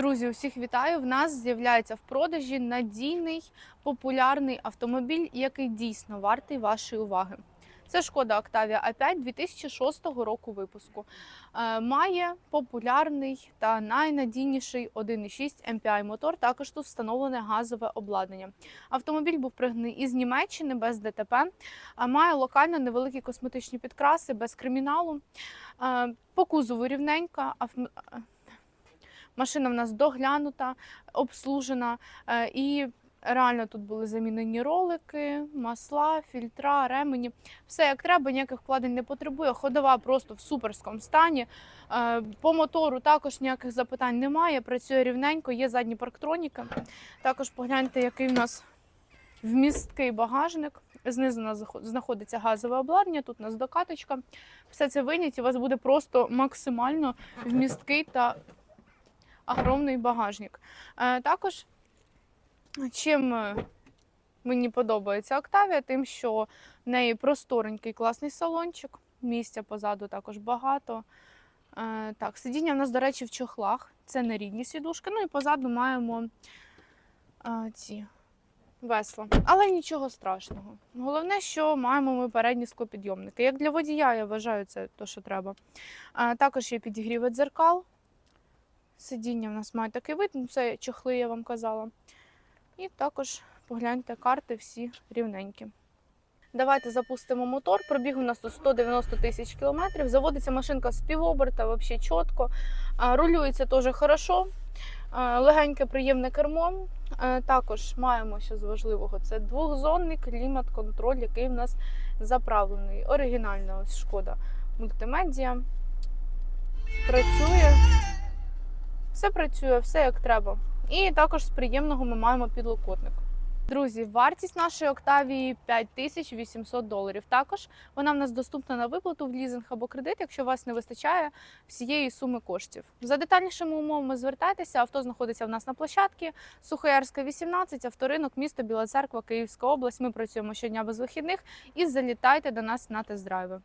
Друзі, усіх вітаю! В нас з'являється в продажі надійний популярний автомобіль, який дійсно вартий вашої уваги. Це шкода Octavia A5 2006 року випуску. Е, Має популярний та найнадійніший 1,6 MPI мотор. Також тут встановлене газове обладнання. Автомобіль був пригнаний із Німеччини без ДТП. а Має локально невеликі косметичні підкраси без криміналу. Е, По кузову рівненька. Машина в нас доглянута, обслужена. е, І реально тут були замінені ролики, масла, фільтра, ремені. Все як треба, ніяких вкладень не потребує. Ходова просто в суперському стані. Е, По мотору також ніяких запитань немає. Працює рівненько, є задні парктроніки. Також погляньте, який в нас вмісткий багажник. Знизу нас знаходиться газове обладнання, тут у нас докаточка. Все це винять, у вас буде просто максимально вмісткий та огромний багажник. Е, Також чим е, мені подобається Октавія, тим, що в неї просторенький класний салончик, місця позаду також багато. Е, Так, сидіння в нас, до речі, в чохлах. Це не рідні сідушки. Ну і позаду маємо ці весла. Але нічого страшного. Головне, що маємо ми передні склопідйомники. Як для водія, я вважаю, це те, що треба. Також є підігріви дзеркал. Сидіння в нас має такий вид, ну, це чохли, я вам казала. І також погляньте, карти всі рівненькі. Давайте запустимо мотор. Пробіг у нас тут 190 тисяч кілометрів. Заводиться машинка з півоберта, взагалі чітко. Рулюється теж хорошо. Легеньке, приємне кермо. Також маємо що з важливого: це двохзонний клімат-контроль, який в нас заправлений. Оригінальна ось шкода мультимедіа. Працює. Все працює, все як треба. І також з приємного ми маємо підлокотник. Друзі, вартість нашої Октавії 5800 доларів. Також вона в нас доступна на виплату в лізинг або кредит, якщо вас не вистачає всієї суми коштів. За детальнішими умовами звертайтеся. Авто знаходиться в нас на площадці Сухоярська, 18, авторинок, місто Біла Церква, Київська область. Ми працюємо щодня без вихідних і залітайте до нас на тест-драйви.